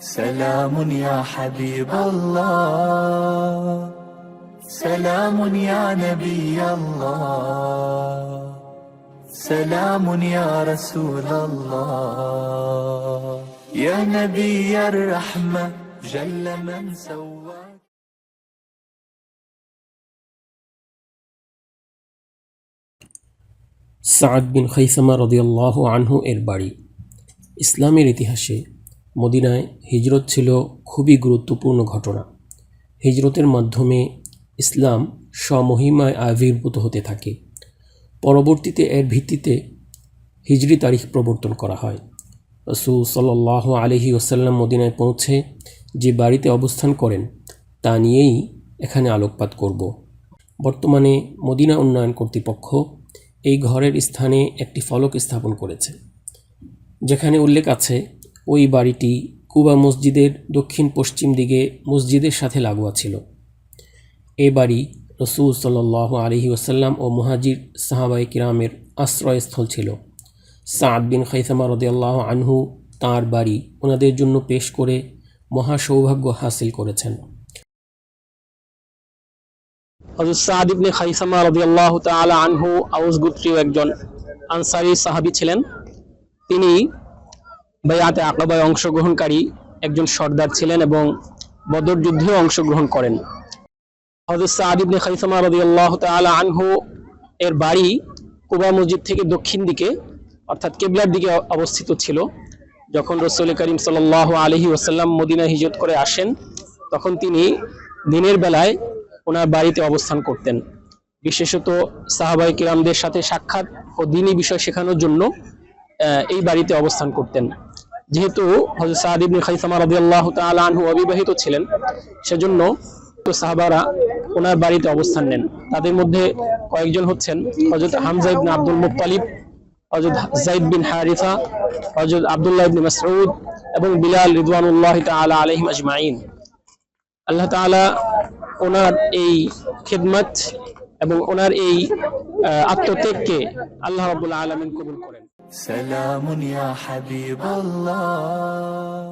سلام يا حبيب الله سلام يا نبي الله سلام يا رسول الله يا نبي الرحمة جل من سواك সাদ বিন খৈসামা রদিয়াল্লাহ আনহু এর বাড়ি ইসলামের ইতিহাসে মদিনায় হিজরত ছিল খুবই গুরুত্বপূর্ণ ঘটনা। হিজরতের মাধ্যমে ইসলাম স্বমহিমায় আবির্ভূত হতে থাকে। পরবর্তীতে এর ভিত্তিতে হিজরি তারিখ প্রবর্তন করা হয়। রসুল সাল্লাহ আলহি ওসাল্লাম মদিনায় পৌঁছে যে বাড়িতে অবস্থান করেন, তা নিয়েই এখানে আলোকপাত করব। বর্তমানে মদিনা উন্নয়ন কর্তৃপক্ষ এই ঘরের স্থানে একটি ফলক স্থাপন করেছে। যেখানে উল্লেখ আছে ওই বাড়িটি কুবা মসজিদের দক্ষিণ পশ্চিম দিকে মসজিদের সাথে লাগোয়া ছিল। এ বাড়ি রসুল সাল্লাহ আলহি ওসাল্লাম ও মুহাজির সাহাবাই কিরামের আশ্রয়স্থল ছিল। সাদ বিন খৈসামা রদিয়াল্লাহ আনহু তাঁর বাড়ি ওনাদের জন্য পেশ করে মহা সৌভাগ্য হাসিল করেছেন। ইবনে খাইসামা রাদিয়াল্লাহু তাআলা আনহু আউস গোত্রীয় একজন আনসারি সাহাবী ছিলেন। তিনি বায়াতে আকবায় অংশগ্রহণকারী একজন সর্দার ছিলেন এবং বদর যুদ্ধেও অংশগ্রহণ করেন। হযরত সাদ ইবনে খাইসামা রাদিয়াল্লাহু তাআলা আনহু এর বাড়ি কুবা মসজিদ থেকে দক্ষিণ দিকে, অর্থাৎ কেবলার দিকে অবস্থিত ছিল। যখন রসুল করিম সাল্লাল্লাহু আলাইহি ওয়াসাল্লাম মদিনা হিজরত করে আসেন, তখন তিনি দিনের বেলায় ওনার বাড়িতে অবস্থান করতেন। বিশেষত সাহাবাই কিরামদের সাথে সাক্ষাৎ ও দিনী বিষয় শেখানোর জন্য এই বাড়িতে অবস্থান করতেন। যেহেতু হযরত সাদ ইবনে খাইসামা রাদিয়াল্লাহু তাআলা আনহু অবিবাহিত ছিলেন, সেজন্য তো সাহাবারা ওনার বাড়িতে অবস্থান নেন। তাদের মধ্যে কয়েকজন হচ্ছেন হযরত হামজা ইবনে আব্দুল মুত্তালিব, হযরত যাইদ বিন হারিসা, হযরত আব্দুল্লাহ ইবনে মাসউদ এবং বিলাল রিদওয়ানুল্লাহ তাআলা আলাইহিম আজমাইন। আল্লাহ তাআলা ওনার এই খেদমত এবং ওনার এই আত্মত্যাগকে আল্লাহ রাব্বুল আলামিন কবুল করেন। سلام يا حبيب الله.